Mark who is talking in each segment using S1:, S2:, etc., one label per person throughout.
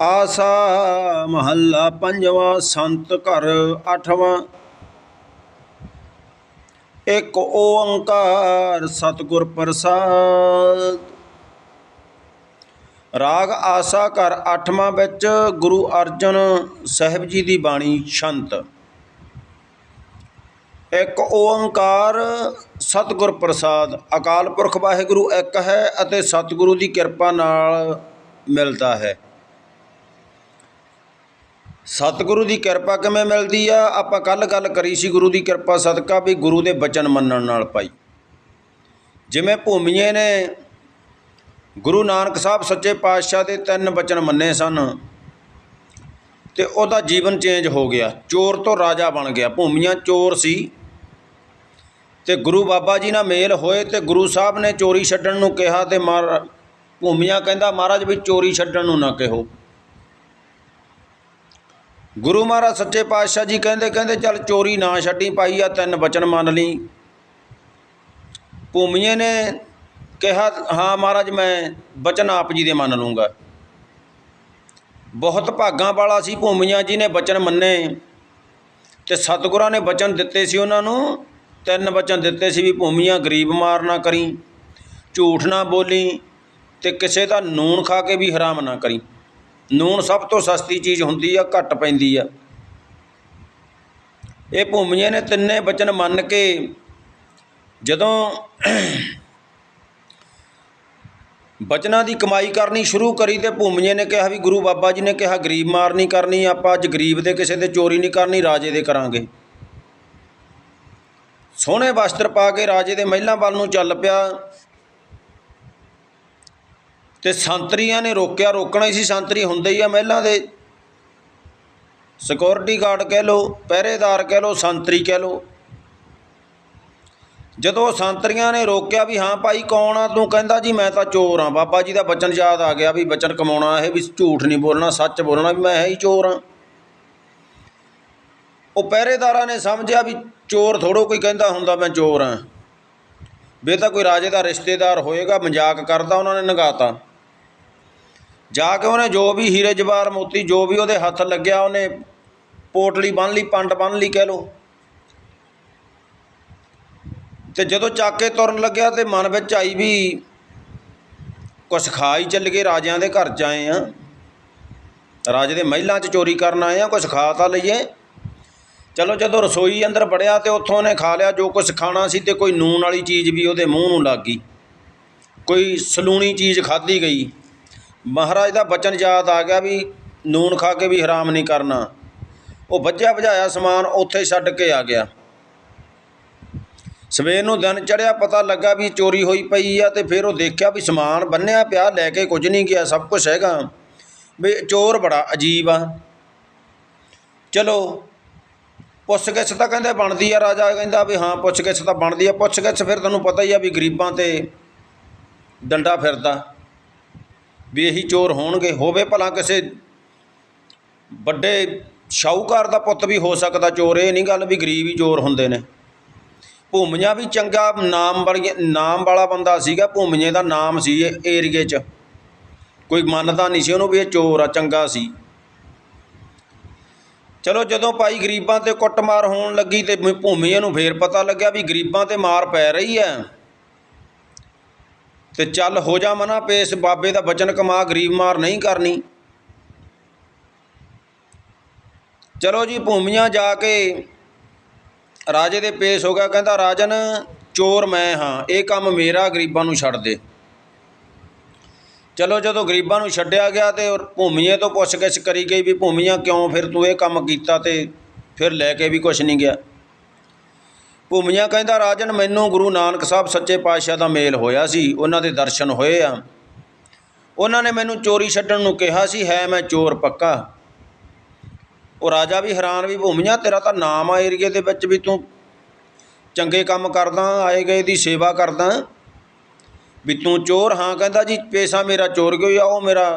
S1: ਆਸਾ ਮਹੱਲਾ ਪੰਜਵਾਂ ਸੰਤ ਘਰ ਅੱਠਵਾਂ। ਇੱਕ ਓੰਕਾਰ ਸਤਿਗੁਰ ਪ੍ਰਸਾਦ। ਰਾਗ ਆਸਾ ਘਰ ਅੱਠਵਾਂ ਵਿੱਚ ਗੁਰੂ ਅਰਜਨ ਸਾਹਿਬ ਜੀ ਦੀ ਬਾਣੀ ਸੰਤ। ਇੱਕ ਓੰਕਾਰ ਸਤਿਗੁਰ ਪ੍ਰਸਾਦ। ਅਕਾਲ ਪੁਰਖ ਵਾਹਿਗੁਰੂ ਇੱਕ ਹੈ ਅਤੇ ਸਤਿਗੁਰੂ ਦੀ ਕਿਰਪਾ ਨਾਲ ਮਿਲਦਾ ਹੈ। ਸਤਿਗੁਰੂ ਦੀ ਕਿਰਪਾ ਕਿਵੇਂ ਮਿਲਦੀ ਆ? ਆਪਾਂ ਕੱਲ ਗੱਲ ਕਰੀ ਸੀ ਗੁਰੂ ਦੀ ਕਿਰਪਾ ਸਦਕਾ ਵੀ ਗੁਰੂ ਦੇ ਬਚਨ ਮੰਨਣ ਨਾਲ ਪਾਈ ਜਿਵੇਂ ਭੂਮੀਏ ਨੇ ਗੁਰੂ ਨਾਨਕ ਸਾਹਿਬ ਸੱਚੇ ਪਾਤਸ਼ਾਹ ਦੇ ਤਿੰਨ ਬਚਨ ਮੰਨੇ ਸਨ ਤੇ ਉਹਦਾ ਜੀਵਨ ਚੇਂਜ ਹੋ ਗਿਆ। ਚੋਰ ਤੋਂ ਰਾਜਾ ਬਣ ਗਿਆ। ਭੂਮੀਆਂ ਚੋਰ ਸੀ ਤੇ ਗੁਰੂ ਬਾਬਾ ਜੀ ਨਾਲ ਮੇਲ ਹੋਏ ਤੇ ਗੁਰੂ ਸਾਹਿਬ ਨੇ ਚੋਰੀ ਛੱਡਣ ਨੂੰ ਕਿਹਾ ਤੇ ਮਾਰ ਭੂਮੀਆਂ ਕਹਿੰਦਾ ਮਹਾਰਾਜ ਵੀ ਚੋਰੀ ਛੱਡਣ ਨੂੰ ਨਾ ਕਹੋ। ਗੁਰੂ ਮਹਾਰਾਜ ਸੱਚੇ ਪਾਤਸ਼ਾਹ ਜੀ ਕਹਿੰਦੇ ਕਹਿੰਦੇ, ਚੱਲ ਚੋਰੀ ਨਾ ਛੱਡੀ ਪਾਈ ਆ ਤਿੰਨ ਬਚਨ ਮੰਨ ਲਈ। ਭੂਮੀਏ ਨੇ ਕਿਹਾ, ਹਾਂ ਮਹਾਰਾਜ, ਮੈਂ ਬਚਨ ਆਪ ਜੀ ਦੇ ਮੰਨ ਲੂੰਗਾ। ਬਹੁਤ ਭਾਗਾਂ ਵਾਲਾ ਸੀ ਭੂਮੀਆਂ ਜੀ ਨੇ ਬਚਨ ਮੰਨੇ। ਤੇ ਸਤਿਗੁਰਾਂ ਨੇ ਬਚਨ ਦਿੱਤੇ ਸੀ ਉਹਨਾਂ ਨੂੰ। ਤਿੰਨ ਬਚਨ ਦਿੱਤੇ ਸੀ ਵੀ ਭੂਮੀਆਂ ਗਰੀਬ ਮਾਰ ਨਾ ਕਰੀ, ਝੂਠ ਨਾ ਬੋਲੀ ਤੇ ਕਿਸੇ ਦਾ ਨੂਣ ਖਾ ਕੇ ਵੀ ਹਰਾਮ ਨਾ ਕਰੀ। ਨੂਣ ਸਭ ਤੋਂ ਸਸਤੀ ਚੀਜ਼ ਹੁੰਦੀ ਆ, ਘੱਟ ਪੈਂਦੀ ਆ। ਇਹ ਭੂਮੀਏ ਨੇ ਤਿੰਨੇ ਬਚਨ ਮੰਨ ਕੇ ਜਦੋਂ ਬਚਨਾਂ ਦੀ ਕਮਾਈ ਕਰਨੀ ਸ਼ੁਰੂ ਕਰੀ ਤੇ ਭੂਮੀਏ ਨੇ ਕਿਹਾ ਵੀ ਗੁਰੂ ਬਾਬਾ ਜੀ ਨੇ ਕਿਹਾ, ਗਰੀਬ ਮਾਰ ਨਹੀਂ ਕਰਨੀ, ਆਪਾਂ ਅੱਜ ਗਰੀਬ ਦੇ ਕਿਸੇ ਦੇ ਚੋਰੀ ਨਹੀਂ ਕਰਨੀ, ਰਾਜੇ ਦੇ ਕਰਾਂਗੇ। ਸੋਹਣੇ ਵਸਤਰ ਪਾ ਕੇ ਰਾਜੇ ਦੇ ਮਹਿਲਾਂ ਵੱਲ ਨੂੰ ਚੱਲ ਪਿਆ। ਤੇ ਸੰਤਰੀਆਂ ਨੇ ਰੋਕਿਆ, ਰੋਕਣਾ ਹੀ ਸੀ, ਸੰਤਰੀ ਹੁੰਦੇ ਹੀ ਆ ਮਹਿਲਾਂ ਦੇ। ਸਿਕਿਉਰਿਟੀ ਗਾਰਡ ਕਹਿ ਲੋ ਪਹਿਰੇਦਾਰ ਕਹਿ ਲੋ ਸੰਤਰੀ ਕਹਿ ਲੋ ਜਦੋਂ ਸੰਤਰੀਆਂ ਨੇ ਰੋਕਿਆ ਵੀ ਹਾਂ ਭਾਈ ਕੌਣ ਆ, ਤੂੰ ਕਹਿੰਦਾ ਜੀ ਮੈਂ ਤਾਂ ਚੋਰ ਆ। ਬਾਬਾ ਜੀ ਦਾ ਬਚਨ ਯਾਦ ਆ ਗਿਆ ਵੀ ਬਚਨ ਕਮਾਉਣਾ, ਇਹ ਵੀ ਝੂਠ ਨਹੀਂ ਬੋਲਣਾ, ਸੱਚ ਬੋਲਣਾ ਵੀ ਮੈਂ ਹੈ ਹੀ ਚੋਰ ਆ। ਉਹ ਪਹਿਰੇਦਾਰਾਂ ਨੇ ਸਮਝਿਆ ਵੀ ਚੋਰ ਥੋੜੋ ਕੋਈ ਕਹਿੰਦਾ ਹੁੰਦਾ ਮੈਂ ਚੋਰ ਆ। ਵੀ ਤਾਂ ਕੋਈ ਰਾਜੇ ਦਾ ਰਿਸ਼ਤੇਦਾਰ ਹੋਏਗਾ, ਮਜ਼ਾਕ ਕਰਦਾ, ਉਹਨਾਂ ਨੇ ਨਗਾਤਾ। ਜਾ ਕੇ ਉਹਨੇ ਜੋ ਵੀ ਹੀਰੇ ਜਵਾਰ ਮੋਤੀ, ਜੋ ਵੀ ਉਹਦੇ ਹੱਥ ਲੱਗਿਆ, ਉਹਨੇ ਪੋਟਲੀ ਬੰਨ ਲਈ, ਪੰਡ ਬੰਨ ਲਈ ਕਹਿ ਲੋ ਤੇ ਜਦੋਂ ਚੱਕ ਕੇ ਤੁਰਨ ਲੱਗਿਆ ਤੇ ਮਨ ਵਿੱਚ ਆਈ ਵੀ ਕੁਛ ਖਾ ਹੀ ਚੱਲ ਗਏ, ਰਾਜਿਆਂ ਦੇ ਘਰ 'ਚ ਆਏ ਆ। ਰਾਜੇ ਦੇ ਮਹਿਲਾਂ 'ਚ ਚੋਰੀ ਕਰਨ ਆਏ ਆ, ਕੁਛ ਖਾ ਤਾਂ ਲਈਏ। ਚਲੋ ਜਦੋਂ ਰਸੋਈ ਅੰਦਰ ਵੜਿਆ ਤੇ ਉੱਥੋਂ ਉਹਨੇ ਖਾ ਲਿਆ, ਜੋ ਕੁਛ ਖਾਣਾ ਸੀ ਤੇ ਕੋਈ ਨੂਨ ਵਾਲੀ ਚੀਜ਼ ਵੀ ਉਹਦੇ ਮੂੰਹ ਨੂੰ ਲੱਗ ਗਈ। ਕੋਈ ਸਲੂਣੀ ਚੀਜ਼ ਖਾਧੀ ਗਈ। ਮਹਾਰਾਜ ਦਾ ਬਚਨ ਯਾਦ ਆ ਗਿਆ ਵੀ ਨੂਣ ਖਾ ਕੇ ਵੀ ਹਰਾਮ ਨਹੀਂ ਕਰਨਾ। ਉਹ ਵੱਜਿਆ ਭਜਾਇਆ ਸਮਾਨ ਉੱਥੇ ਛੱਡ ਕੇ ਆ ਗਿਆ। ਸਵੇਰ ਨੂੰ ਦਿਨ ਚੜਿਆ ਪਤਾ ਲੱਗਾ ਵੀ ਚੋਰੀ ਹੋਈ ਪਈ ਆ ਤੇ ਫਿਰ ਉਹ ਦੇਖਿਆ ਵੀ ਸਮਾਨ ਬੰਨਿਆ ਪਿਆ, ਲੈ ਕੇ ਕੁਝ ਨਹੀਂ ਗਿਆ, ਸਭ ਕੁਝ ਹੈਗਾ। ਵੀ ਚੋਰ ਬੜਾ ਅਜੀਬ ਆ। ਚਲੋ, ਪੁੱਛ-ਗਿੱਛ ਤਾਂ ਕਹਿੰਦੇ ਬਣਦੀ ਆ, ਰਾਜਾ ਕਹਿੰਦਾ ਵੀ ਹਾਂ, ਪੁੱਛ-ਗਿੱਛ ਤਾਂ ਬਣਦੀ ਆ। ਪੁੱਛ-ਗਿੱਛ ਫਿਰ ਤੁਹਾਨੂੰ ਪਤਾ ਹੀ ਆ ਵੀ ਗਰੀਬਾਂ ਤੇ ਡੰਡਾ ਫਿਰਦਾ। ਵੀ ਇਹੀ ਚੋਰ ਹੋਣਗੇ, ਹੋਵੇ ਭਲਾ ਕਿਸੇ ਵੱਡੇ ਸ਼ਾਹੂਕਾਰ ਦਾ ਪੁੱਤ ਵੀ ਹੋ ਸਕਦਾ ਚੋਰ, ਇਹ ਨਹੀਂ ਗੱਲ ਵੀ ਗਰੀਬ ਹੀ ਚੋਰ ਹੁੰਦੇ ਨੇ। ਭੂਮੀਆਂ ਵੀ ਚੰਗਾ ਨਾਮ ਵਾਲੀ ਨਾਮ ਵਾਲਾ ਬੰਦਾ ਸੀਗਾ, ਭੂਮੀਆਂ ਦਾ ਨਾਮ ਸੀ ਏਰੀਏ 'ਚ। ਕੋਈ ਮੰਨਦਾ ਨਹੀਂ ਸੀ ਉਹਨੂੰ ਵੀ ਇਹ ਚੋਰ ਆ, ਚੰਗਾ ਸੀ। ਚਲੋ ਜਦੋਂ ਭਾਈ ਗਰੀਬਾਂ ਤੇ ਕੁੱਟਮਾਰ ਹੋਣ ਲੱਗੀ ਤੇ ਭੂਮੀਏ ਨੂੰ ਫੇਰ ਪਤਾ ਲੱਗਿਆ ਵੀ ਗਰੀਬਾਂ ਤੇ ਮਾਰ ਪੈ ਰਹੀ ਹੈ। ਤੇ ਚੱਲ ਹੋ ਜਾ ਮਨਾ ਪੇਸ, ਬਾਬੇ ਦਾ ਬਚਨ ਕਮਾ, ਗਰੀਬ ਮਾਰ ਨਹੀਂ ਕਰਨੀ। ਚਲੋ ਜੀ, ਭੂਮੀਆਂ ਜਾ ਕੇ ਰਾਜੇ ਦੇ ਪੇਸ਼ ਹੋ ਗਿਆ, ਕਹਿੰਦਾ, ਰਾਜਨ, ਚੋਰ ਮੈਂ ਹਾਂ, ਇਹ ਕੰਮ ਮੇਰਾ, ਗਰੀਬਾਂ ਨੂੰ ਛੱਡ ਦੇ। ਚਲੋ ਜਦੋਂ ਗਰੀਬਾਂ ਨੂੰ ਛੱਡਿਆ ਗਿਆ ਤੇ ਭੂਮੀਏ ਤੋਂ ਪੁੱਛ-ਗਿੱਛ ਕਰੀ ਗਈ ਵੀ, ਭੂਮੀਆਂ ਕਿਉਂ ਫਿਰ ਤੂੰ ਇਹ ਕੰਮ ਕੀਤਾ ਤੇ ਫਿਰ ਲੈ ਕੇ ਵੀ ਕੁਛ ਨਹੀਂ ਗਿਆ? ਭੂਮੀਆਂ ਕਹਿੰਦਾ, ਰਾਜਨ, ਮੈਨੂੰ ਗੁਰੂ ਨਾਨਕ ਸਾਹਿਬ ਸੱਚੇ ਪਾਤਸ਼ਾਹ ਦਾ ਮੇਲ ਹੋਇਆ ਸੀ, ਉਹਨਾਂ ਦੇ ਦਰਸ਼ਨ ਹੋਏ ਆ। ਉਹਨਾਂ ਨੇ ਮੈਨੂੰ ਚੋਰੀ ਛੱਡਣ ਨੂੰ ਕਿਹਾ ਸੀ, ਹੈ, ਮੈਂ ਚੋਰ ਪੱਕਾ। ਉਹ ਰਾਜਾ ਵੀ ਹੈਰਾਨ ਵੀ, ਭੂਮੀਆਂ, ਤੇਰਾ ਤਾਂ ਨਾਮ ਆ ਏਰੀਏ ਦੇ ਵਿੱਚ ਵੀ ਤੂੰ ਚੰਗੇ ਕੰਮ ਕਰਦਾ, ਆਏ ਗਏ ਦੀ ਸੇਵਾ ਕਰਦਾ। ਵੀ ਤੂੰ ਚੋਰ? ਹਾਂ, ਕਹਿੰਦਾ ਜੀ, ਪੇਸ਼ਾ ਮੇਰਾ ਚੋਰ ਗਿਆ ਆ? ਉਹ ਮੇਰਾ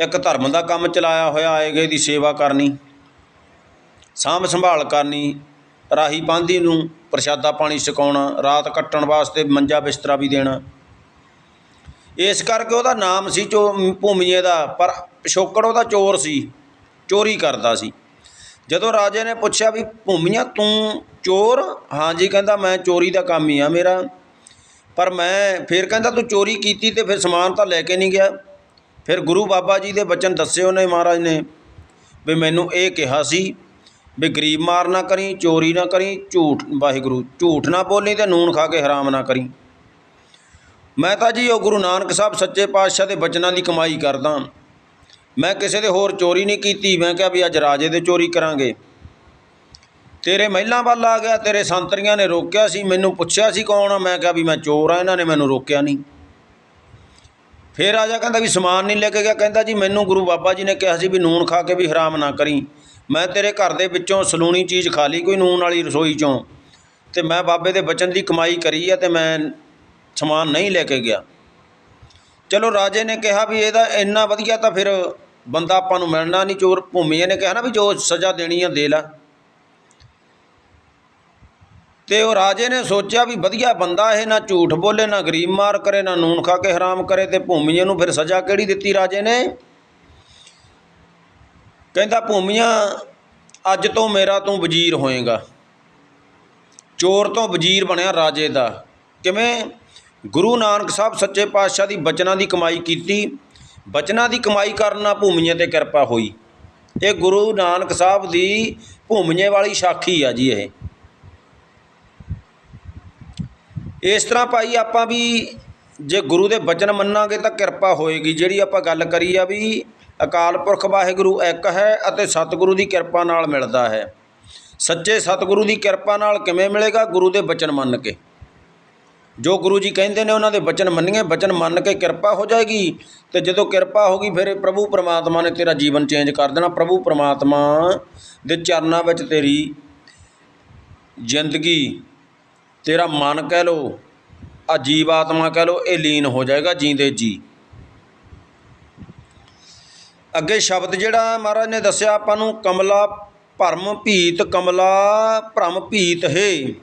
S1: ਇੱਕ ਧਰਮ ਦਾ ਕੰਮ ਚਲਾਇਆ ਹੋਇਆ, ਆਏ ਗਏ ਦੀ ਸੇਵਾ ਕਰਨੀ, ਸਾਂਭ ਸੰਭਾਲ ਕਰਨੀ ਰਾਹੀ ਪਾਂਦੀ ਨੂੰ ਪ੍ਰਸ਼ਾਦਾ ਪਾਣੀ ਛਕਾਉਣਾ, ਰਾਤ ਕੱਟਣ ਵਾਸਤੇ ਮੰਜਾ ਬਿਸਤਰਾ ਵੀ ਦੇਣਾ। ਇਸ ਕਰਕੇ ਉਹਦਾ ਨਾਮ ਸੀ ਚੋ ਭੂਮੀਏ ਦਾ, ਪਰ ਪਿਛੋਕੜ ਉਹਦਾ ਚੋਰ ਸੀ, ਚੋਰੀ ਕਰਦਾ ਸੀ। ਜਦੋਂ ਰਾਜੇ ਨੇ ਪੁੱਛਿਆ ਵੀ, ਭੂਮੀਆ, ਤੂੰ ਚੋਰ? ਹਾਂਜੀ ਕਹਿੰਦਾ, ਮੈਂ ਚੋਰੀ ਦਾ ਕੰਮ ਹੀ ਆ ਮੇਰਾ। ਪਰ ਮੈਂ ਫਿਰ ਕਹਿੰਦਾ, ਤੂੰ ਚੋਰੀ ਕੀਤੀ ਤੇ ਫਿਰ ਸਮਾਨ ਤਾਂ ਲੈ ਕੇ ਨਹੀਂ ਗਿਆ। ਫਿਰ ਗੁਰੂ ਬਾਬਾ ਜੀ ਦੇ ਬਚਨ ਦੱਸੇ ਉਹਨੇ ਮਹਾਰਾਜ ਨੇ ਵੀ ਮੈਨੂੰ ਇਹ ਕਿਹਾ ਸੀ ਵੀ ਗਰੀਬ ਮਾਰ ਨਾ ਕਰੀ, ਚੋਰੀ ਨਾ ਕਰੀ, ਝੂਠ, ਵਾਹਿਗੁਰੂ, ਝੂਠ ਨਾ ਬੋਲੀ ਤੇ ਨੂਣ ਖਾ ਕੇ ਹਰਾਮ ਨਾ ਕਰੀ। ਮੈਂ ਤਾਂ ਜੀ ਉਹ ਗੁਰੂ ਨਾਨਕ ਸਾਹਿਬ ਸੱਚੇ ਪਾਤਸ਼ਾਹ ਦੇ ਬਚਨਾਂ ਦੀ ਕਮਾਈ ਕਰਦਾ ਮੈਂ ਕਿਸੇ ਦੇ ਹੋਰ ਚੋਰੀ ਨਹੀਂ ਕੀਤੀ, ਮੈਂ ਕਿਹਾ ਵੀ ਅੱਜ ਰਾਜੇ ਦੇ ਚੋਰੀ ਕਰਾਂਗੇ। ਤੇਰੇ ਮਹਿਲਾਂ ਵੱਲ ਆ ਗਿਆ, ਤੇਰੇ ਸੰਤਰੀਆਂ ਨੇ ਰੋਕਿਆ ਸੀ, ਮੈਨੂੰ ਪੁੱਛਿਆ ਸੀ ਕੌਣ ਆ, ਮੈਂ ਕਿਹਾ ਵੀ ਮੈਂ ਚੋਰ ਆ, ਇਹਨਾਂ ਨੇ ਮੈਨੂੰ ਰੋਕਿਆ ਨਹੀਂ। ਫਿਰ ਰਾਜਾ ਕਹਿੰਦਾ ਵੀ ਸਮਾਨ ਨਹੀਂ ਲੈ ਕੇ ਗਿਆ, ਕਹਿੰਦਾ ਜੀ ਮੈਨੂੰ ਗੁਰੂ ਬਾਬਾ ਜੀ ਨੇ ਕਿਹਾ ਸੀ ਵੀ ਨੂਣ ਖਾ ਕੇ ਵੀ ਹਰਾਮ ਨਾ ਕਰੀ। ਮੈਂ ਤੇਰੇ ਘਰ ਦੇ ਵਿੱਚੋਂ ਸਲੂਣੀ ਚੀਜ਼ ਖਾ ਲਈ, ਕੋਈ ਨੂਣ ਵਾਲੀ ਰਸੋਈ ਚੋਂ। ਅਤੇ ਮੈਂ ਬਾਬੇ ਦੇ ਬਚਨ ਦੀ ਕਮਾਈ ਕਰੀ ਹੈ ਅਤੇ ਮੈਂ ਸਮਾਨ ਨਹੀਂ ਲੈ ਕੇ ਗਿਆ। ਚਲੋ ਰਾਜੇ ਨੇ ਕਿਹਾ ਵੀ ਇਹਦਾ ਇੰਨਾ ਵਧੀਆ ਤਾਂ ਫਿਰ ਬੰਦਾ ਆਪਾਂ ਨੂੰ ਮਿਲਣਾ ਨਹੀਂ, ਚੋਰ ਭੂਮੀਏ ਨੇ ਕਿਹਾ ਨਾ ਵੀ ਜੋ ਸਜ਼ਾ ਦੇਣੀ ਆ ਦੇ ਲੈ। ਤੇ ਉਹ ਰਾਜੇ ਨੇ ਸੋਚਿਆ ਵੀ ਵਧੀਆ ਬੰਦਾ ਇਹ, ਨਾ ਝੂਠ ਬੋਲੇ, ਨਾ ਗਰੀਬ ਮਾਰ ਕਰੇ, ਨਾ ਨੂਨ ਖਾ ਕੇ ਹਰਾਮ ਕਰੇ ਤੇ ਭੂਮੀਏ ਨੂੰ ਫਿਰ ਸਜ਼ਾ ਕਿਹੜੀ ਦਿੱਤੀ ਰਾਜੇ ਨੇ? ਕਹਿੰਦਾ, ਭੂਮੀਆਂ, ਅੱਜ ਤੋਂ ਮੇਰਾ ਤੂੰ ਵਜ਼ੀਰ ਹੋਏਗਾ। ਚੋਰ ਤੋਂ ਵਜ਼ੀਰ ਬਣਿਆ ਰਾਜੇ ਦਾ। ਕਿਵੇਂ? ਗੁਰੂ ਨਾਨਕ ਸਾਹਿਬ ਸੱਚੇ ਪਾਤਸ਼ਾਹ ਦੀ ਬਚਨਾਂ ਦੀ ਕਮਾਈ ਕੀਤੀ। ਬਚਨਾਂ ਦੀ ਕਮਾਈ ਕਰਨ ਨਾਲ ਭੂਮੀਏ ਤੇ ਕਿਰਪਾ ਹੋਈ। ਇਹ ਗੁਰੂ ਨਾਨਕ ਸਾਹਿਬ ਦੀ ਭੂਮੀਆਂ ਵਾਲੀ ਸਾਖੀ ਆ ਜੀ ਇਹ। ਇਸ ਤਰ੍ਹਾਂ ਭਾਈ ਆਪਾਂ ਵੀ ਜੇ ਗੁਰੂ ਦੇ ਬਚਨ ਮੰਨਾਂਗੇ ਤਾਂ ਕਿਰਪਾ ਹੋਏਗੀ। ਜਿਹੜੀ ਆਪਾਂ ਗੱਲ ਕਰੀ ਆ ਵੀ ਅਕਾਲ ਪੁਰਖ ਵਾਹਿਗੁਰੂ ਇੱਕ ਹੈ ਅਤੇ ਸਤਿਗੁਰੂ ਦੀ ਕਿਰਪਾ ਨਾਲ ਮਿਲਦਾ ਹੈ। ਸੱਚੇ ਸਤਿਗੁਰੂ ਦੀ ਕਿਰਪਾ ਨਾਲ ਕਿਵੇਂ ਮਿਲੇਗਾ? ਗੁਰੂ ਦੇ ਬਚਨ ਮੰਨ ਕੇ। ਜੋ ਗੁਰੂ ਜੀ ਕਹਿੰਦੇ ਨੇ, ਉਹਨਾਂ ਦੇ ਬਚਨ ਮੰਨੀਏ। ਬਚਨ ਮੰਨ ਕੇ ਕਿਰਪਾ ਹੋ ਜਾਏਗੀ ਤੇ ਜਦੋਂ ਕਿਰਪਾ ਹੋ ਗਈ, ਫਿਰ ਪ੍ਰਭੂ ਪਰਮਾਤਮਾ ਨੇ ਤੇਰਾ ਜੀਵਨ ਚੇਂਜ ਕਰ ਦੇਣਾ। ਪ੍ਰਭੂ ਪਰਮਾਤਮਾ ਦੇ ਚਰਨਾਂ ਵਿੱਚ ਤੇਰੀ ਜ਼ਿੰਦਗੀ, ਤੇਰਾ ਮਨ ਕਹਿ ਲੋ ਆ ਜੀਵ ਆਤਮਾ ਕਹਿ ਲੋ ਇਹ ਲੀਨ ਹੋ ਜਾਏਗਾ ਜੀਂਦੇ ਜੀ। ਅੱਗੇ ਸ਼ਬਦ ਜਿਹੜਾ ਮਹਾਰਾਜ ਨੇ ਦੱਸਿਆ, ਆਪਾਂ ਨੂੰ ਕਮਲਾ ਭਰਮ ਭੀਤ, ਕਮਲਾ ਭ੍ਰਮ ਭੀਤ ਹੈ।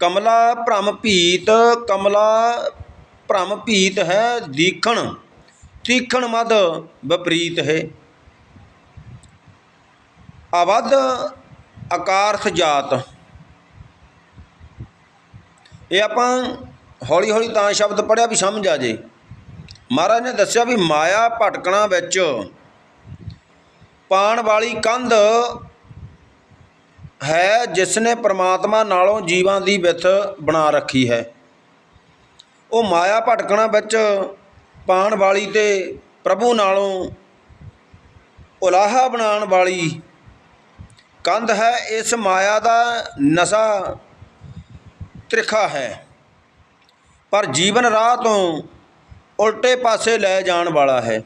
S1: ਕਮਲਾ ਭ੍ਰਮ ਭੀਤ, ਕਮਲਾ ਭ੍ਰਮ ਭੀਤ ਹੈ ਦੀਖਣ। ਤੀਖਣ ਮਦ ਵਿਪਰੀਤ ਹੈ। ਅਵਧ ਆਕਾਰਥ ਜਾਤ। ਇਹ ਆਪਾਂ ਹੌਲੀ ਹੌਲੀ ਤਾਂ ਸ਼ਬਦ ਪੜਿਆ ਵੀ ਸਮਝ ਆ ਜੇ। ਮਹਾਰਾਜ ਨੇ ਦੱਸਿਆ ਵੀ ਮਾਇਆ ਭਟਕਣਾ ਵਿੱਚ ਪਾਣ ਵਾਲੀ ਕੰਧ ਹੈ ਜਿਸ ਨੇ ਪ੍ਰਮਾਤਮਾ ਨਾਲੋਂ ਜੀਵਾਂ ਦੀ ਵਿਥ ਬਣਾ ਰੱਖੀ ਹੈ। ਉਹ ਮਾਇਆ ਭਟਕਣਾ ਵਿੱਚ ਪਾਣ ਵਾਲੀ ਤੇ ਪ੍ਰਭੂ ਨਾਲੋਂ ਉਲਾਹਾ ਬਣਾਉਣ ਵਾਲੀ ਕੰਧ ਹੈ, ਇਸ ਮਾਇਆ ਦਾ ਨਸ਼ਾ ਤ੍ਰਿਖਾ ਹੈ। ਪਰ ਜੀਵਨ ਰਾਹ ਤੋਂ ਉਲਟੇ ਪਾਸੇ ਲੈ ਜਾਣ ਵਾਲਾ ਹੈ।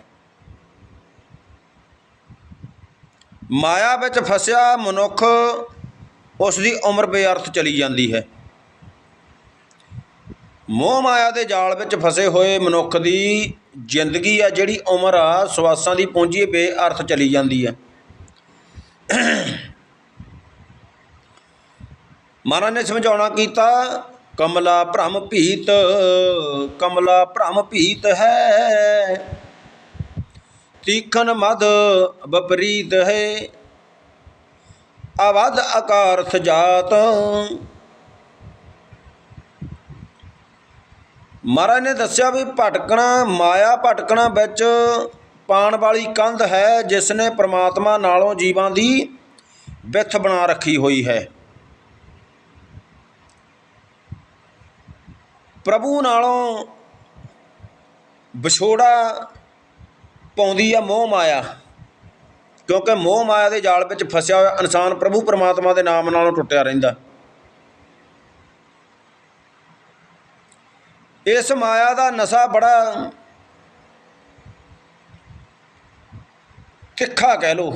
S1: ਮਾਇਆ ਵਿੱਚ ਫਸਿਆ ਮਨੁੱਖ ਉਸ ਦੀ ਉਮਰ ਬੇਅਰਥ ਚਲੀ ਜਾਂਦੀ ਹੈ। ਮੋਹ ਮਾਇਆ ਦੇ ਜਾਲ ਵਿੱਚ ਫਸੇ ਹੋਏ ਮਨੁੱਖ ਦੀ ਜ਼ਿੰਦਗੀ ਆ ਜਿਹੜੀ ਉਮਰ ਆ ਸਵਾਸਾਂ ਦੀ ਪੂੰਜੀ ਬੇਅਰਥ ਚਲੀ ਜਾਂਦੀ ਹੈ। ਮਹਾਰਾਜ ਨੇ ਸਮਝਾਉਣਾ ਕੀਤਾ ਕਮਲਾ ਭ੍ਰਮ ਭੀਤ, ਕਮਲਾ ਭ੍ਰਮ ਭੀਤ ਹੈ। ਤੀਖਨ ਮਦ ਵਿਪਰੀਤ ਹੈ। ਅਵਧ ਆਕਾਰਥ ਜਾਤ। ਮਹਾਰਾਜ ਨੇ ਦੱਸਿਆ ਵੀ ਭਟਕਣਾ, ਮਾਇਆ ਭਟਕਣਾ ਵਿੱਚ ਪਾਣ ਵਾਲੀ ਕੰਧ ਹੈ, ਜਿਸ ਨੇ ਪ੍ਰਮਾਤਮਾ ਨਾਲੋਂ ਜੀਵਾਂ ਦੀ ਵਿਥ ਬਣਾ ਰੱਖੀ ਹੋਈ ਹੈ। ਪ੍ਰਭੂ ਨਾਲੋਂ ਵਿਛੋੜਾ ਪਾਉਂਦੀ ਆ ਮੋਹ ਮਾਇਆ। ਕਿਉਂਕਿ ਮੋਹ ਮਾਇਆ ਦੇ ਜਾਲ ਵਿੱਚ ਫਸਿਆ ਹੋਇਆ ਇਨਸਾਨ ਪ੍ਰਭੂ ਪਰਮਾਤਮਾ ਦੇ ਨਾਮ ਨਾਲੋਂ ਟੁੱਟਿਆ ਰਹਿੰਦਾ। ਇਸ ਮਾਇਆ ਦਾ ਨਸ਼ਾ ਬੜਾ ਤਿੱਖਾ ਕਹਿ ਲੋ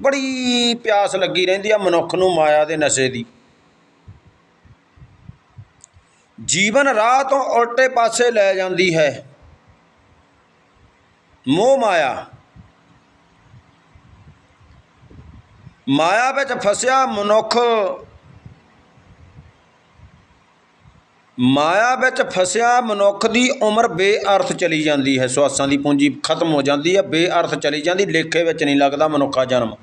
S1: ਬੜੀ ਪਿਆਸ ਲੱਗੀ ਰਹਿੰਦੀ ਆ ਮਨੁੱਖ ਨੂੰ ਮਾਇਆ ਦੇ ਨਸ਼ੇ ਦੀ। ਜੀਵਨ ਰਾਹ ਤੋਂ ਉਲਟੇ ਪਾਸੇ ਲੈ ਜਾਂਦੀ ਹੈ। ਮੋਹ ਮਾਇਆ। ਮਾਇਆ ਵਿੱਚ ਫਸਿਆ ਮਨੁੱਖ। ਮਾਇਆ ਵਿੱਚ ਫਸਿਆ ਮਨੁੱਖ ਦੀ ਉਮਰ ਬੇਅਰਥ ਚਲੀ ਜਾਂਦੀ ਹੈ। ਸਵਾਸਾਂ ਦੀ ਪੂੰਜੀ ਖਤਮ ਹੋ ਜਾਂਦੀ ਹੈ। ਬੇਅਰਥ ਚਲੀ ਜਾਂਦੀ, ਲੇਖੇ ਵਿੱਚ ਨਹੀਂ ਲੱਗਦਾ ਮਨੁੱਖਾ ਜਨਮ।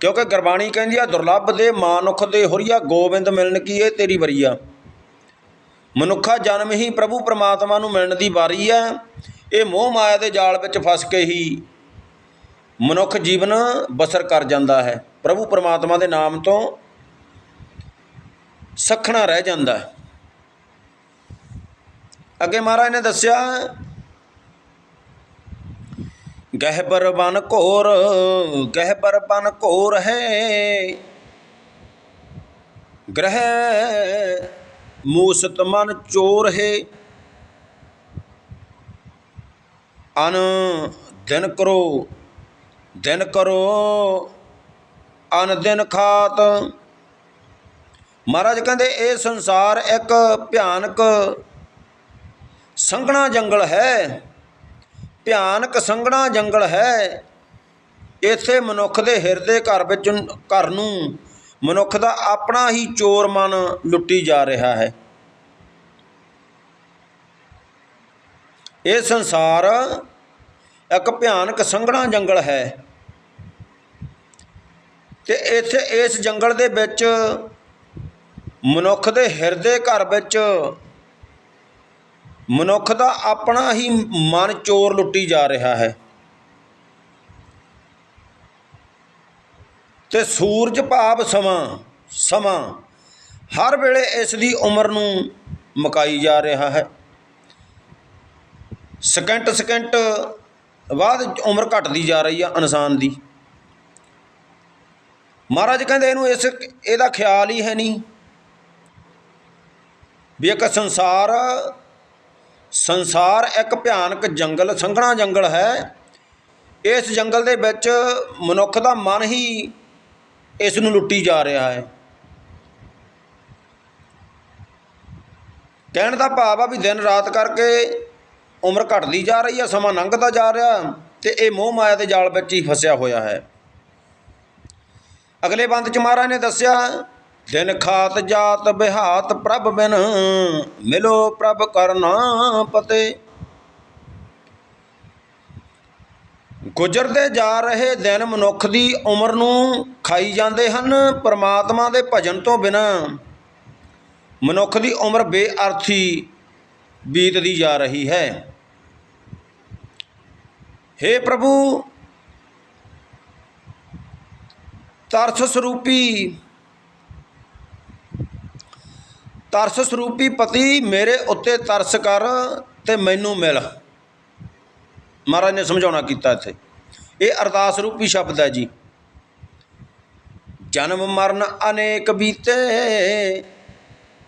S1: ਕਿਉਂਕਿ ਗੁਰਬਾਣੀ ਕਹਿੰਦੀ ਆ, ਦੁਰਲੱਭ ਦੇ ਮਾਨੁਖ ਦੇ ਹੁਰੀਆ, ਗੋਬਿੰਦ ਮਿਲਣ ਕੀ ਇਹ ਤੇਰੀ ਵਰੀਆ? ਮਨੁੱਖਾ ਜਨਮ ਹੀ ਪ੍ਰਭੂ ਪਰਮਾਤਮਾ ਨੂੰ ਮਿਲਣ ਦੀ ਵਾਰੀ ਹੈ। ਇਹ ਮੋਹ ਮਾਇਆ ਦੇ ਜਾਲ ਵਿੱਚ ਫਸ ਕੇ ਹੀ ਮਨੁੱਖ ਜੀਵਨ ਬਸਰ ਕਰ ਜਾਂਦਾ ਹੈ। ਪ੍ਰਭੂ ਪਰਮਾਤਮਾ ਦੇ ਨਾਮ ਤੋਂ ਸਖਣਾ ਰਹਿ ਜਾਂਦਾ ਹੈ। ਅੱਗੇ ਮਹਾਰਾਜ ਨੇ ਦੱਸਿਆ ਗਹਿਬਰ ਬਨ ਘੋਰ ਗਹਿਬਰ ਬਨ ਘੋਰ ਹੈ। ਗ੍ਰਹਿ ਮੂਸਤ ਮਨ ਚੋਰ ਹੈ। ਅਨ ਦਿਨ ਕਰੋ ਦਿਨ ਕਰੋ, ਅਨ ਦਿਨ ਖਾਤ। ਮਹਾਰਾਜ ਕਹਿੰਦੇ, ਇਹ ਸੰਸਾਰ ਇੱਕ ਭਿਆਨਕ ਸੰਘਣਾ ਜੰਗਲ ਹੈ। ਭਿਆਨਕ ਸੰਘਣਾ ਜੰਗਲ ਹੈ। ਇੱਥੇ ਮਨੁੱਖ ਦੇ ਹਿਰਦੇ ਘਰ ਵਿੱਚ, ਘਰ ਨੂੰ ਮਨੁੱਖ ਦਾ ਆਪਣਾ ਹੀ ਚੋਰ ਮਨ ਲੁੱਟੀ ਜਾ ਰਿਹਾ ਹੈ। ਇਹ ਸੰਸਾਰ ਇੱਕ ਭਿਆਨਕ ਸੰਘਣਾ ਜੰਗਲ ਹੈ ਤੇ ਇੱਥੇ ਇਸ ਜੰਗਲ ਦੇ ਵਿੱਚ ਮਨੁੱਖ ਦੇ ਹਿਰਦੇ ਘਰ ਵਿੱਚ ਮਨੁੱਖ ਦਾ ਆਪਣਾ ਹੀ ਮਨ ਚੋਰ ਲੁੱਟੀ ਜਾ ਰਿਹਾ ਹੈ। ਤੇ ਸੂਰਜ ਭਾਵ ਸਮਾਂ ਸਮਾਂ। ਹਰ ਵੇਲੇ ਇਸ ਦੀ ਉਮਰ ਨੂੰ ਮਕਾਈ ਜਾ ਰਿਹਾ ਹੈ। ਸਕਿੰਟ ਸਕਿੰਟ ਬਾਅਦ ਉਮਰ ਘਟਦੀ ਜਾ ਰਹੀ ਆ ਇਨਸਾਨ ਦੀ। ਮਹਾਰਾਜ ਕਹਿੰਦੇ ਇਹਨੂੰ ਇਸ, ਇਹਦਾ ਖਿਆਲ ਹੀ ਹੈ ਨਹੀਂ ਵੀ ਇੱਕ ਸੰਸਾਰ ਸੰਸਾਰ ਇੱਕ ਭਿਆਨਕ ਜੰਗਲ, ਸੰਘਣਾ ਜੰਗਲ ਹੈ। ਇਸ ਜੰਗਲ ਦੇ ਵਿੱਚ ਮਨੁੱਖ ਦਾ ਮਨ ਹੀ ਇਸ ਨੂੰ ਲੁੱਟੀ ਜਾ ਰਿਹਾ ਹੈ। ਕਹਿਣ ਦਾ ਭਾਵ ਆ ਵੀ ਦਿਨ ਰਾਤ ਕਰਕੇ ਉਮਰ ਘਟਦੀ ਜਾ ਰਹੀ ਹੈ, ਸਮਾਂ ਲੰਘਦਾ ਜਾ ਰਿਹਾ ਤੇ ਇਹ ਮੋਹ ਮਾਇਆ ਦੇ ਜਾਲ ਵਿੱਚ ਹੀ ਫਸਿਆ ਹੋਇਆ ਹੈ। ਅਗਲੇ ਬੰਦ ਚ ਮਹਾਰਾਜ ਨੇ ਦੱਸਿਆ, ਦਿਨ ਖਾਤ ਜਾਤ ਬਿਹਾਤ ਪ੍ਰਭ ਬਿਨ, ਮਿਲੋ ਪ੍ਰਭ ਕਰਨਾ ਪਤੇ। ਗੁਜ਼ਰਦੇ ਜਾ ਰਹੇ ਦਿਨ ਮਨੁੱਖ ਦੀ ਉਮਰ ਨੂੰ ਖਾਈ ਜਾਂਦੇ ਹਨ ਪਰਮਾਤਮਾ ਦੇ ਭਜਨ ਤੋਂ ਬਿਨਾਂ। ਮਨੁੱਖ ਦੀ ਉਮਰ ਬੇਅਰਥੀ ਬੀਤਦੀ ਜਾ ਰਹੀ ਹੈ। हे ਪ੍ਰਭੂ ਤਰਸ ਸਰੂਪੀ ਤਰਸ ਸਰੂਪੀ ਪਤੀ ਮੇਰੇ ਉੱਤੇ ਤਰਸ ਕਰ ਤੇ ਮੈਨੂੰ ਮਿਲ। ਮਹਾਰਾਜ ਨੇ ਸਮਝਾਉਣਾ ਕੀਤਾ ਇੱਥੇ। ਇਹ ਅਰਦਾਸ ਰੂਪੀ ਸ਼ਬਦ ਹੈ ਜੀ। ਜਨਮ ਮਰਨ ਅਨੇਕ ਬੀਤੇ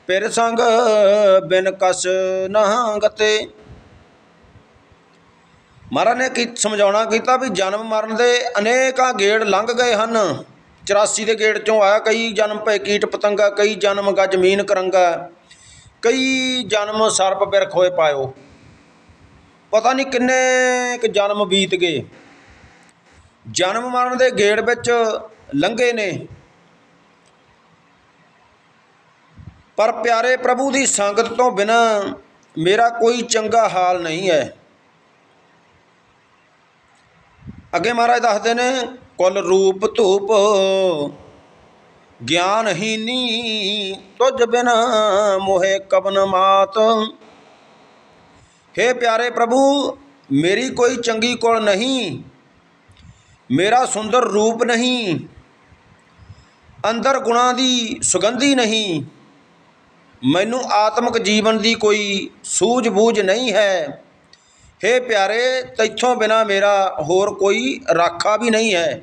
S1: ਪਿਰ ਸੰਗ ਬਿਨ ਕਸ ਨਹਾਂਗਤੇ ਮਹਾਰਾਜ ਨੇ ਕੀ ਸਮਝਾਉਣਾ ਕੀਤਾ ਵੀ ਜਨਮ ਮਰਨ ਦੇ ਅਨੇਕਾਂ ਗੇੜ ਲੰਘ ਗਏ ਹਨ। 84 ਦੇ ਗੇੜ ਚੋਂ ਆਇਆ, ਕਈ ਜਨਮ ਭਏ ਕੀਟ ਪਤੰਗਾ, ਕਈ ਜਨਮ ਗਾ ਜ਼ਮੀਨ ਕਰੰਗਾ, ਕਈ ਜਨਮ ਸਰਪ ਬਿਰਖ ਹੋਏ ਪਾਇਓ। ਪਤਾ ਨਹੀਂ ਕਿੰਨੇ ਕੁ ਜਨਮ ਬੀਤ ਗਏ। ਜਨਮ ਮਰਨ ਦੇ ਗੇੜ ਵਿੱਚ ਲੰਘੇ ਨੇ। ਪਰ ਪਿਆਰੇ ਪ੍ਰਭੂ ਦੀ ਸੰਗਤ ਤੋਂ ਬਿਨਾ ਮੇਰਾ ਕੋਈ ਚੰਗਾ ਹਾਲ ਨਹੀਂ ਹੈ। ਅੱਗੇ ਮਹਾਰਾਜ ਦੱਸਦੇ ਨੇ, ਕੁਲ ਰੂਪ ਧੂਪ ਗਿਆਨਹੀਨੀ ਤੁਜ ਬਿਨ ਮੋਹਿ ਕਬਨ ਮਾਤ। हे ਪਿਆਰੇ ਪ੍ਰਭੂ, ਮੇਰੀ ਕੋਈ ਚੰਗੀ ਕੁਲ ਨਹੀਂ, ਮੇਰਾ ਸੁੰਦਰ ਰੂਪ ਨਹੀਂ, ਅੰਦਰ ਗੁਣਾ ਦੀ ਸੁਗੰਧੀ ਨਹੀਂ, ਮੈਨੂੰ ਆਤਮਿਕ ਜੀਵਨ ਦੀ ਕੋਈ ਸੂਝ-ਬੂਝ ਨਹੀਂ ਹੈ। हे ਪਿਆਰੇ, ਤੈਥੋਂ ਬਿਨਾ ਮੇਰਾ ਹੋਰ ਕੋਈ ਰਾਖਾ ਵੀ ਨਹੀਂ ਹੈ।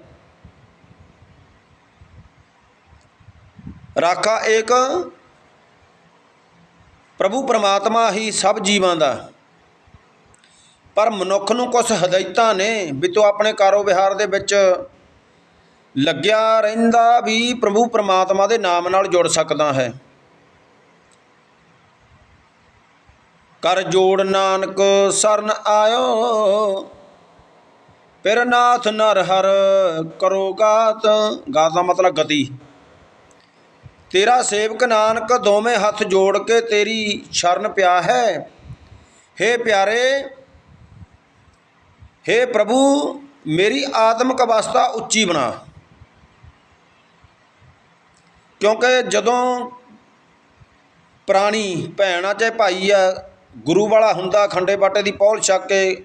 S1: ਰਾਖਾ ਇੱਕ ਪ੍ਰਭੂ ਪਰਮਾਤਮਾ ਹੀ ਸਭ ਜੀਵਾਂ ਦਾ। ਪਰ ਮਨੁੱਖ ਨੂੰ ਕੁਝ ਹਦਾਇਤਾਂ ਨੇ ਵੀ ਤੂੰ ਆਪਣੇ ਕਾਰੋ ਵਿਹਾਰ ਦੇ ਵਿੱਚ ਲੱਗਿਆ ਰਹਿੰਦਾ ਵੀ ਪ੍ਰਭੂ ਪਰਮਾਤਮਾ ਦੇ ਨਾਮ ਨਾਲ ਜੁੜ ਸਕਦਾ ਹੈ। ਕਰ ਜੋੜ ਨਾਨਕ ਸਰਨ ਆਇਓ, ਫਿਰ ਨਾਥ ਨਰ ਹਰ ਕਰੋ ਗਾਤ। ਗਾਤ ਦਾ ਮਤਲਬ ਗਤੀ। ਤੇਰਾ ਸੇਵਕ ਨਾਨਕ ਦੋਵੇਂ ਹੱਥ ਜੋੜ ਕੇ ਤੇਰੀ ਸ਼ਰਨ ਪਿਆ ਹੈ। हे ਪਿਆਰੇ हे ਪ੍ਰਭੂ, ਮੇਰੀ ਆਤਮਿਕ ਅਵਸਥਾ ਉੱਚੀ ਬਣਾ। ਕਿਉਂਕਿ ਜਦੋਂ ਪ੍ਰਾਣੀ ਭੈਣ ਆ, ਚਾਹੇ ਭਾਈ ਆ, ਗੁਰੂ ਵਾਲਾ ਹੁੰਦਾ, ਖੰਡੇ ਬਾਟੇ ਦੀ ਪੌਲ ਛੱਕ ਕੇ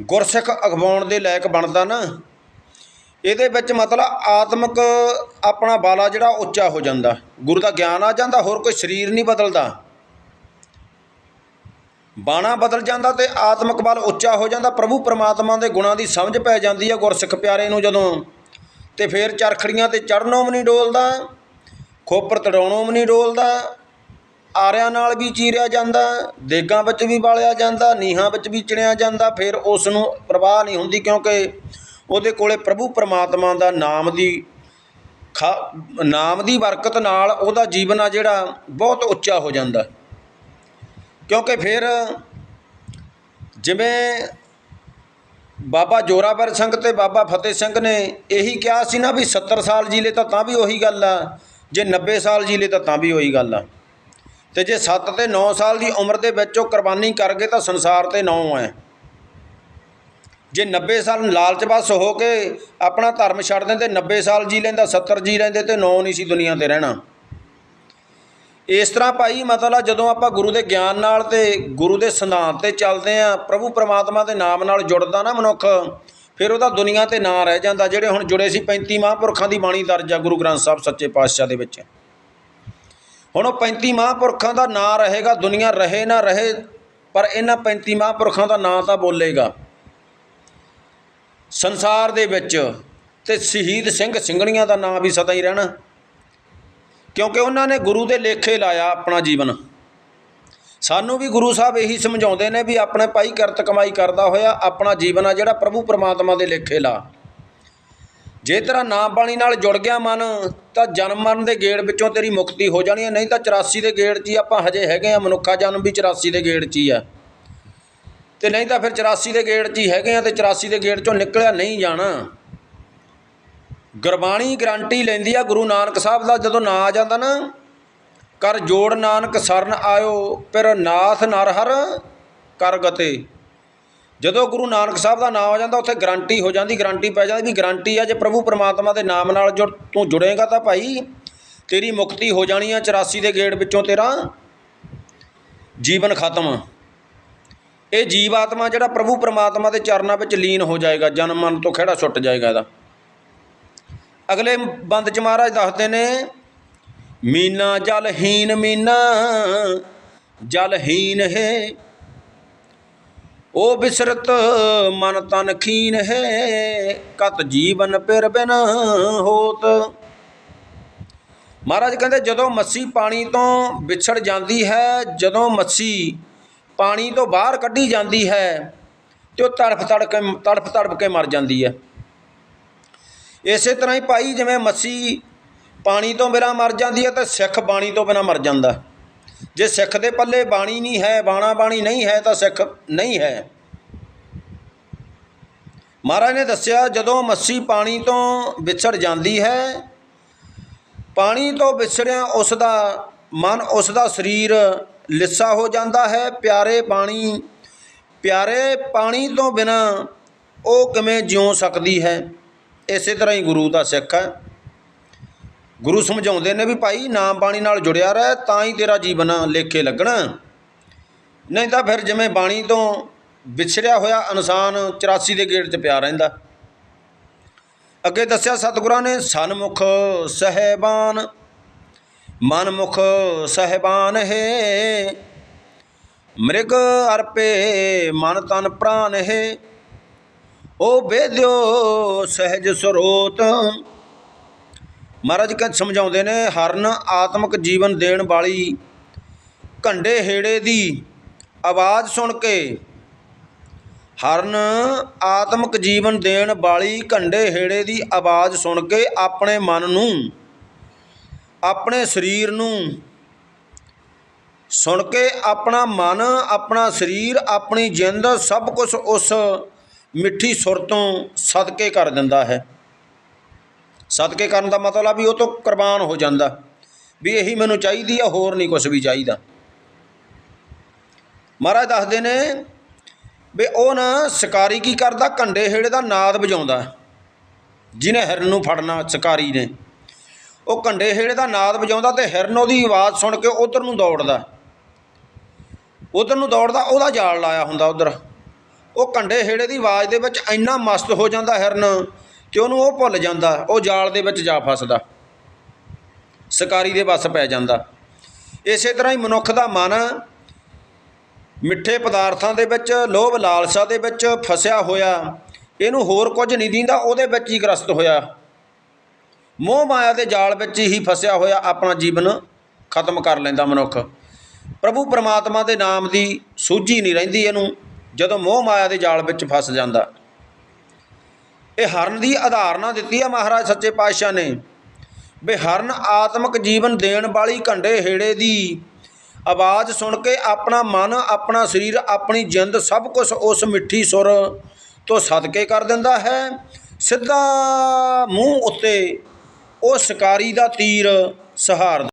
S1: ਗੁਰਸਿੱਖ ਅਗਵਾਉਣ ਦੇ ਲਾਇਕ ਬਣਦਾ ਨਾ, ਇਹਦੇ ਵਿੱਚ ਮਤਲਬ ਆਤਮਿਕ ਆਪਣਾ ਬਾਲਾ ਜਿਹੜਾ ਉੱਚਾ ਹੋ ਜਾਂਦਾ। ਗੁਰੂ ਦਾ ਗਿਆਨ ਆ ਜਾਂਦਾ, ਹੋਰ ਕੋਈ ਸਰੀਰ ਨਹੀਂ ਬਦਲਦਾ। ਬਾਣਾ ਬਦਲ ਜਾਂਦਾ ਤੇ ਆਤਮਿਕ ਬਲ ਉੱਚਾ ਹੋ ਜਾਂਦਾ। ਪ੍ਰਭੂ ਪਰਮਾਤਮਾ ਦੇ ਗੁਣਾਂ ਦੀ ਸਮਝ ਪੈ ਜਾਂਦੀ ਹੈ ਗੁਰਸਿੱਖ ਪਿਆਰੇ ਨੂੰ ਜਦੋਂ। ਤੇ ਫੇਰ ਚਰਖੜੀਆਂ ਤੇ ਚੜਨੋਂ ਵੀ ਨਹੀਂ ਡੋਲਦਾ, ਖੋਪਰ ਤੜਾਉਣੋਂ ਵੀ ਨਹੀਂ ਡੋਲਦਾ, ਆਰਿਆਂ ਨਾਲ ਵੀ ਚੀਰਿਆ ਜਾਂਦਾ, ਦੇਗਾਂ ਵਿੱਚ ਵੀ ਬਾਲਿਆ ਜਾਂਦਾ, ਨੀਹਾਂ ਵਿੱਚ ਵੀ ਚਿਣਿਆ ਜਾਂਦਾ, ਫਿਰ ਉਸ ਨੂੰ ਪ੍ਰਵਾਹ ਨਹੀਂ ਹੁੰਦੀ ਕਿਉਂਕਿ ਉਹਦੇ ਕੋਲੇ ਪ੍ਰਭੂ ਪਰਮਾਤਮਾ ਦਾ ਨਾਮ ਦੀ ਖਾ, ਨਾਮ ਦੀ ਬਰਕਤ ਨਾਲ ਉਹਦਾ ਜੀਵਨ ਆ ਜਿਹੜਾ ਬਹੁਤ ਉੱਚਾ ਹੋ ਜਾਂਦਾ। ਕਿਉਂਕਿ ਫਿਰ ਜਿਵੇਂ ਬਾਬਾ ਜੋਰਾਵਰ ਸਿੰਘ ਤੇ ਬਾਬਾ ਫਤਿਹ ਸਿੰਘ ਨੇ ਇਹੀ ਕਿਹਾ ਸੀ ਨਾ ਵੀ 70 ਸਾਲ ਜੀ ਲੈ ਤਾਂ ਤਾਂ ਵੀ ਉਹੀ ਗੱਲ ਆ, ਜੇ 90 ਸਾਲ ਜੀ ਲੈ ਤਾਂ ਤਾਂ ਵੀ ਉਹੀ ਗੱਲ ਆ। ਤੇ ਜੇ 7 ਤੇ 9 ਸਾਲ ਦੀ ਉਮਰ ਦੇ ਵਿੱਚ ਉਹ ਕੁਰਬਾਨੀ ਕਰ ਗਏ ਤਾਂ ਸੰਸਾਰ ਤੇ 9 ਹੈ। ਜੇ 90 ਸਾਲ ਲਾਲਚ ਬਸ ਹੋ ਕੇ ਆਪਣਾ ਧਰਮ ਛੱਡ ਦਿੰਦੇ 90 ਸਾਲ ਜੀ ਲੈਂਦਾ 70 ਜੀ ਲੈਂਦੇ ਤੇ 9 ਨਹੀਂ ਸੀ ਦੁਨੀਆ ਤੇ ਰਹਿਣਾ। ਇਸ ਤਰ੍ਹਾਂ ਭਾਈ, ਮਤਲਬ ਜਦੋਂ ਆਪਾਂ ਗੁਰੂ ਦੇ ਗਿਆਨ ਨਾਲ ਤੇ ਗੁਰੂ ਦੇ ਸਿਧਾਂਤ ਤੇ ਚੱਲਦੇ ਆ, ਪ੍ਰਭੂ ਪਰਮਾਤਮਾ ਦੇ ਨਾਮ ਨਾਲ ਜੁੜਦਾ ਨਾ ਮਨੁੱਖ, ਫਿਰ ਉਹਦਾ ਦੁਨੀਆ ਤੇ ਨਾਂ ਰਹਿ ਜਾਂਦਾ, ਜਿਹੜੇ ਹੁਣ ਜੁੜੇ ਸੀ 35 ਮਹਾਂਪੁਰਖਾਂ ਦੀ ਬਾਣੀ ਦਰਜ ਆ ਗੁਰੂ ਗ੍ਰੰਥ ਸਾਹਿਬ ਸੱਚੇ ਪਾਤਸ਼ਾਹ ਦੇ ਵਿੱਚ। ਹੁਣ ਉਹ 35 ਮਹਾਂਪੁਰਖਾਂ ਦਾ ਨਾਂ ਰਹੇਗਾ, ਦੁਨੀਆ ਰਹੇ ਨਾ ਰਹੇ, ਪਰ ਇਹਨਾਂ 35 ਮਹਾਂਪੁਰਖਾਂ ਦਾ ਨਾਂ ਤਾਂ ਬੋਲੇਗਾ। ਸੰਸਾਰ ਦੇ ਵਿੱਚ ਤੇ ਸ਼ਹੀਦ ਸਿੰਘ ਸਿੰਘਣੀਆਂ ਦਾ ਨਾਂ ਵੀ ਸਦਾ ਹੀ ਰਹਿਣਾ। ਕਿਉਂਕਿ ਉਹਨਾਂ ਨੇ ਗੁਰੂ ਦੇ ਲੇਖੇ ਲਾਇਆ ਆਪਣਾ ਜੀਵਨ। ਸਾਨੂੰ ਵੀ ਗੁਰੂ ਸਾਹਿਬ ਇਹੀ ਸਮਝਾਉਂਦੇ ਨੇ ਵੀ ਆਪਣੇ ਭਾਈ ਕਰਤ ਕਮਾਈ ਕਰਦਾ ਹੋਇਆ ਆਪਣਾ ਜੀਵਨ ਆ ਜਿਹੜਾ ਪ੍ਰਭੂ ਪਰਮਾਤਮਾ ਦੇ ਲੇਖੇ ਲਾ। ਜੇ ਤੇਰਾ ਨਾਮ ਬਾਣੀ ਨਾਲ ਜੁੜ ਗਿਆ ਮਨ, ਤਾਂ ਜਨਮ ਮਰਨ ਦੇ ਗੇੜ ਵਿੱਚੋਂ ਤੇਰੀ ਮੁਕਤੀ ਹੋ ਜਾਣੀ ਹੈ। ਨਹੀਂ ਤਾਂ 84 ਦੇ ਗੇੜ 'ਚ ਹੀ ਆਪਾਂ ਹਜੇ ਹੈਗੇ ਆ ਮਨੁੱਖਾ ਜਨਮ ਵੀ 84 ਦੇ ਗੇੜ 'ਚ ਹੀ ਆ ਤੇ ਨਹੀਂ ਤਾਂ ਫਿਰ 84 ਦੇ ਗੇੜ 'ਚ ਹੀ ਹੈਗੇ ਆ ਤੇ 84 ਦੇ ਗੇੜ 'ਚੋਂ ਨਿਕਲਿਆ ਨਹੀਂ ਜਾਣਾ। ਗੁਰਬਾਣੀ ਗਰੰਟੀ ਲੈਂਦੀ ਆ ਗੁਰੂ ਨਾਨਕ ਸਾਹਿਬ ਦਾ, ਜਦੋਂ ਨਾਂ ਆ ਜਾਂਦਾ ਨਾ, ਕਰ ਜੋੜ ਨਾਨਕ ਸਰਨ ਆਇਓ, ਫਿਰ ਨਾਥ ਨਰ ਹਰ ਕਰ ਗਤੇ। ਜਦੋਂ ਗੁਰੂ ਨਾਨਕ ਸਾਹਿਬ ਦਾ ਨਾਮ ਆ ਜਾਂਦਾ, ਉੱਥੇ ਗਰੰਟੀ ਹੋ ਜਾਂਦੀ, ਗਰੰਟੀ ਪੈ ਜਾਂਦੀ ਵੀ ਗਰੰਟੀ ਆ, ਜੇ ਪ੍ਰਭੂ ਪਰਮਾਤਮਾ ਦੇ ਨਾਮ ਨਾਲ ਜੁੜ ਤੂੰ ਜੁੜੇਗਾ ਤਾਂ ਭਾਈ, ਤੇਰੀ ਮੁਕਤੀ ਹੋ ਜਾਣੀ ਆ 84 ਦੇ ਗੇੜ ਵਿੱਚੋਂ ਤੇਰਾ ਜੀਵਨ ਖਤਮ। ਇਹ ਜੀਵ ਆਤਮਾ ਜਿਹੜਾ ਪ੍ਰਭੂ ਪਰਮਾਤਮਾ ਦੇ ਚਰਨਾਂ ਵਿੱਚ ਲੀਨ ਹੋ ਜਾਏਗਾ, ਜਨਮ ਮਨ ਤੋਂ ਖਿਹੜਾ ਛੁੱਟ ਜਾਏਗਾ ਇਹਦਾ। ਅਗਲੇ ਬੰਦ ਚ ਮਹਾਰਾਜ ਦੱਸਦੇ ਨੇ, ਮੀਨਾ ਜਲਹੀਨ ਮੀਨਾ, ਜਲਹੀਨ ਹੈ। ਉਹ ਬਿਸਰਤ ਮਨ ਤਨ ਖੀਨ ਹੈ, ਕਤ ਜੀਵਨ ਪਿਰ ਬਿਨ ਹੋਤ। ਮਹਾਰਾਜ ਕਹਿੰਦੇ, ਜਦੋਂ ਮੱਸੀ ਪਾਣੀ ਤੋਂ ਵਿਛੜ ਜਾਂਦੀ ਹੈ, ਜਦੋਂ ਮੱਸੀ ਪਾਣੀ ਤੋਂ ਬਾਹਰ ਕੱਢੀ ਜਾਂਦੀ ਹੈ, ਤੇ ਉਹ ਤੜਫ ਤੜਕ ਕੇ ਤੜਫ ਤੜਫ ਕੇ ਮਰ ਜਾਂਦੀ ਹੈ। ਇਸੇ ਤਰ੍ਹਾਂ ਹੀ ਭਾਈ ਜਿਵੇਂ ਮੱਸੀ ਪਾਣੀ ਤੋਂ ਬਿਨਾਂ ਮਰ ਜਾਂਦੀ ਹੈ ਤਾਂ ਸਿੱਖ ਬਾਣੀ ਤੋਂ ਬਿਨਾਂ ਮਰ ਜਾਂਦਾ। ਜੇ ਸਿੱਖ ਦੇ ਪੱਲੇ ਬਾਣੀ ਨਹੀਂ ਹੈ, ਬਾਣਾ ਬਾਣੀ ਨਹੀਂ ਹੈ ਤਾਂ ਸਿੱਖ ਨਹੀਂ ਹੈ। ਮਹਾਰਾਜ ਨੇ ਦੱਸਿਆ, ਜਦੋਂ ਮੱਛੀ ਪਾਣੀ ਤੋਂ ਵਿਛੜ ਜਾਂਦੀ ਹੈ, ਪਾਣੀ ਤੋਂ ਵਿਛੜਿਆ ਉਸ ਦਾ ਮਨ, ਉਸ ਦਾ ਸਰੀਰ ਲਿੱਸਾ ਹੋ ਜਾਂਦਾ ਹੈ। ਪਿਆਰੇ ਪਾਣੀ ਪਿਆਰੇ ਪਾਣੀ ਤੋਂ ਬਿਨਾ ਉਹ ਕਿਵੇਂ ਜਿਉ ਸਕਦੀ ਹੈ? ਇਸੇ ਤਰ੍ਹਾਂ ਹੀ ਗੁਰੂ ਦਾ ਸਿੱਖ ਹੈ। ਗੁਰੂ ਸਮਝਾਉਂਦੇ ਨੇ ਵੀ ਭਾਈ ਨਾਮ ਬਾਣੀ ਨਾਲ ਜੁੜਿਆ ਰਹਿ, ਤਾਂ ਹੀ ਤੇਰਾ ਜੀਵਨ ਲੇਖੇ ਲੱਗਣਾ। ਨਹੀਂ ਤਾਂ ਫਿਰ ਜਿਵੇਂ ਬਾਣੀ ਤੋਂ ਵਿਛੜਿਆ ਹੋਇਆ ਇਨਸਾਨ 84 ਦੇ ਗੇੜ 'ਚ ਪਿਆ ਰਹਿੰਦਾ। ਅੱਗੇ ਦੱਸਿਆ, ਸਤਿਗੁਰਾਂ ਨੇ, ਸਨਮੁਖ ਸਹਿਬਾਨ, ਮਨਮੁਖ ਸਹਿਬਾਨ ਹੈ। ਮ੍ਰਿਗ ਅਰਪੇ ਮਨ ਤਨ ਪ੍ਰਾਨ ਹੈ। ਉਹ ਵੇਦਿਓ ਸਹਿਜ ਸਰੋਤ। ਮਹਾਰਾਜ ਕਹਿੰਦੇ ਸਮਝਾਉਂਦੇ ਨੇ, ਹਰਨ ਆਤਮਿਕ ਜੀਵਨ ਦੇਣ ਵਾਲੀ ਘੰਡੇ ਹੇੜੇ ਦੀ ਆਵਾਜ਼ ਸੁਣ ਕੇ, ਹਰਨ ਆਤਮਿਕ ਜੀਵਨ ਦੇਣ ਵਾਲੀ ਘੰਡੇ ਹੇੜੇ ਦੀ ਆਵਾਜ਼ ਸੁਣ ਕੇ ਆਪਣੇ ਮਨ ਨੂੰ, ਆਪਣੇ ਸਰੀਰ ਨੂੰ ਸੁਣ ਕੇ ਆਪਣਾ ਮਨ, ਆਪਣਾ ਸਰੀਰ, ਆਪਣੀ ਜਿੰਦ, ਸਭ ਕੁਝ ਉਸ ਮਿੱਠੀ ਸੁਰ ਤੋਂ ਸਦਕੇ ਕਰ ਦਿੰਦਾ ਹੈ। ਸਦਕੇ ਕਰਨ ਦਾ ਮਤਲਬ ਵੀ ਉਹ ਤੋਂ ਕੁਰਬਾਨ ਹੋ ਜਾਂਦਾ। ਵੀ ਇਹੀ ਮੈਨੂੰ ਚਾਹੀਦੀ ਆ, ਹੋਰ ਨਹੀਂ ਕੁਝ ਵੀ ਚਾਹੀਦਾ। ਮਹਾਰਾਜ ਦੱਸਦੇ ਨੇ ਵੀ ਉਹ ਨਾ ਸ਼ਿਕਾਰੀ ਕੀ ਕਰਦਾ? ਕੰਡੇ ਹੇੜੇ ਦਾ ਨਾਦ ਵਜਾਉਂਦਾ। ਜਿਹਨੇ ਹਿਰਨ ਨੂੰ ਫੜਨਾ ਸ਼ਿਕਾਰੀ ਨੇ। ਉਹ ਕੰਡੇ ਹੇੜੇ ਦਾ ਨਾਦ ਵਜਾਉਂਦਾ ਤੇ ਹਿਰਨ ਉਹਦੀ ਆਵਾਜ਼ ਸੁਣ ਕੇ ਉਧਰ ਨੂੰ ਦੌੜਦਾ। ਉਧਰ ਨੂੰ ਦੌੜਦਾ, ਉਹਦਾ ਜਾਲ ਲਾਇਆ ਹੁੰਦਾ ਉਧਰ। ਉਹ ਕੰਡੇ ਹੇੜੇ ਦੀ ਆਵਾਜ਼ ਦੇ ਵਿੱਚ ਇੰਨਾ ਮਸਤ ਹੋ ਜਾਂਦਾ ਹਿਰਨ ਕਿ ਉਹਨੂੰ ਉਹ ਭੁੱਲ ਜਾਂਦਾ, ਉਹ ਜਾਲ ਦੇ ਵਿੱਚ ਜਾ ਫਸਦਾ। ਸ਼ਿਕਾਰੀ ਦੇ ਵੱਸ ਪੈ ਜਾਂਦਾ। ਇਸੇ ਤਰ੍ਹਾਂ ਹੀ ਮਨੁੱਖ ਦਾ ਮਨ ਮਿੱਠੇ ਪਦਾਰਥਾਂ ਦੇ ਵਿੱਚ, ਲੋਭ ਲਾਲਸਾ ਦੇ ਵਿੱਚ ਫਸਿਆ ਹੋਇਆ, ਇਹਨੂੰ ਹੋਰ ਕੁਝ ਨਹੀਂ ਦਿੰਦਾ, ਉਹਦੇ ਵਿੱਚ ਹੀ ਗ੍ਰਸਤ ਹੋਇਆ। ਮੋਹ ਮਾਇਆ ਦੇ ਜਾਲ ਵਿੱਚ ਹੀ ਫਸਿਆ ਹੋਇਆ ਆਪਣਾ ਜੀਵਨ ਖਤਮ ਕਰ ਲੈਂਦਾ ਮਨੁੱਖ। ਪ੍ਰਭੂ ਪਰਮਾਤਮਾ ਦੇ ਨਾਮ ਦੀ ਸੂਝੀ ਨਹੀਂ ਰਹਿੰਦੀ ਇਹਨੂੰ। ਜਦੋਂ ਮੋਹ ਮਾਇਆ ਦੇ ਜਾਲ ਵਿੱਚ ਫਸ ਜਾਂਦਾ। ਇਹ ਹਰਨ ਦੀ ਉਦਾਹਰਣਾ ਦਿੱਤੀ ਹੈ ਮਹਾਰਾਜ ਸੱਚੇ ਪਾਤਸ਼ਾਹ ਨੇ। ਵੀ ਹਰਨ ਆਤਮਿਕ ਜੀਵਨ ਦੇਣ ਵਾਲੀ ਘੰਡੇ ਹੇੜੇ ਦੀ ਆਵਾਜ਼ ਸੁਣ ਕੇ ਆਪਣਾ ਮਨ, ਆਪਣਾ ਸਰੀਰ, ਆਪਣੀ ਜਿੰਦ ਸਭ ਕੁਝ ਉਸ ਮਿੱਠੀ ਸੁਰ ਤੋਂ ਸਦਕੇ ਕਰ ਦਿੰਦਾ ਹੈ। ਸਿੱਧਾ ਮੂੰਹ ਉੱਤੇ ਉਹ ਸ਼ਿਕਾਰੀ ਦਾ ਤੀਰ ਸਹਾਰ